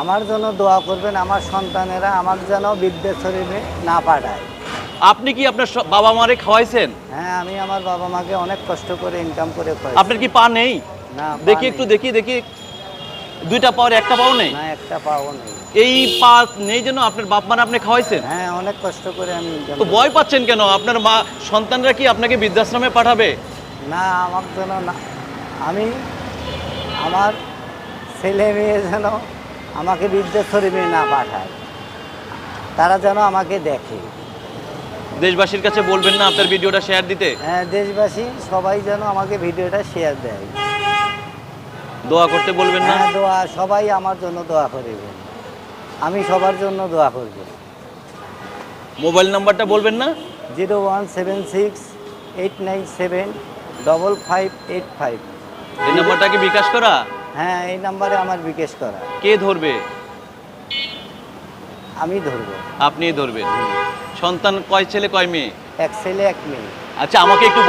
আমার জন্য দোয়া করবেন আমার সন্তানেরা আমার যেন বৃদ্ধেশ্বরীরে না পাঠায়। আপনি কি আপনার বাবা মারে খাওয়াইছেন? হ্যাঁ আমি আমার বাবা মাকে অনেক কষ্ট করে ইনকাম করে খাই আপনার কি পা নেই? না দেখি একটু দেখি দেখি। দুইটা পাওয়ার একটা পাও নেই? না একটা পাও নেই। এই পা নেই যেন আপনার বাপ মারা আপনি খাওয়াইছেন? হ্যাঁ অনেক কষ্ট করে আমি তো ভয় পাচ্ছেন কেন? আপনার মা সন্তানরা কি আপনাকে বৃদ্ধাশ্রমে পাঠাবে? না আমার যেন না। আমি আমার ছেলে মেয়ে যেন আমাকে বৃদ্ধেশ্বরী না পাঠায়। তারা যেন আমাকে দেখে। দেশবাসীর কাছে বলবেন না আপনার ভিডিওটা শেয়ার দিতে? হ্যাঁ দেশবাসী সবাই যেন আমাকে ভিডিওটা শেয়ার দেয়। দোয়া করতে বলবেন না? হ্যাঁ দোয়া সবাই আমার জন্য দোয়া করবে। আমি সবার জন্য দোয়া করব। মোবাইল নাম্বারটা বলবেন না? Zero one seven six eight nine seven double five eight five. এই নাম্বারটা কি বিকাশ করা? হ্যাঁ এই নাম্বারে আমার বিকেস করা। কে ধরবে? আমি ধরবো। আপনিই ধরবেন। সন্তান কয় ছেলে কয় মেয়ে? এক ছেলে এক মেয়ে। আচ্ছা আমাকে একটু